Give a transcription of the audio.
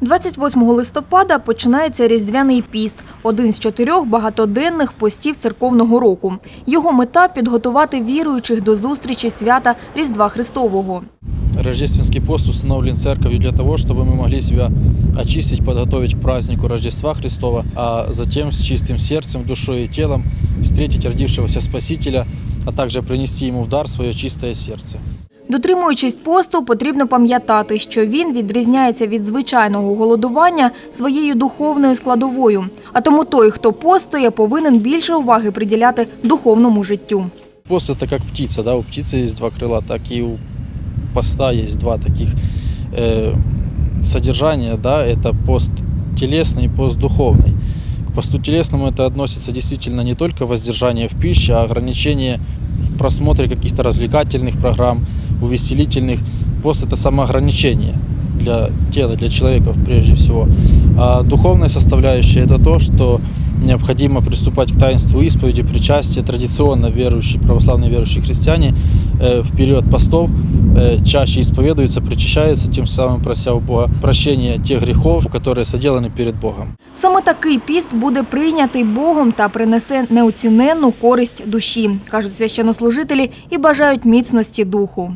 28 листопада починається Різдвяний піст – один з чотирьох багатоденних постів церковного року. Його мета – підготувати віруючих до зустрічі свята Різдва Христового. Рождественский пост установлен церковью для того, чтобы мы могли себя очистить, подготовить к празднику Рождества Христова, а затем с чистым сердцем, душой и телом встретить родившегося Спасителя, а также принести ему в дар свое чистое сердце. Дотримуючись посту, потрібно пам'ятати, що він відрізняється від звичайного голодування своєю духовною складовою. А тому той, хто постує, повинен більше уваги приділяти духовному життю. Пост это как птица, да, у птицы есть два крыла, так и у поста есть два таких э, содержания, да, это пост телесный и пост духовный. К посту телесному это относится действительно не только воздержание в пище, а ограничение в просмотре каких-то развлекательных программ, увеселительных. Пост это самоограничение для тела, для человека прежде всего. А духовная составляющая это то, что необходимо приступать к таинству исповеди, причастия. Традиционно верующие, православные верующие христиане э, в период постов э, чаще исповедуются, причащаются, тем самым прося у Бога прощения тех грехов, которые соделаны перед Богом. Саме такий піст буде прийнятий Богом та принесе неоціненну користь душі, кажуть священнослужителі і бажають міцності духу.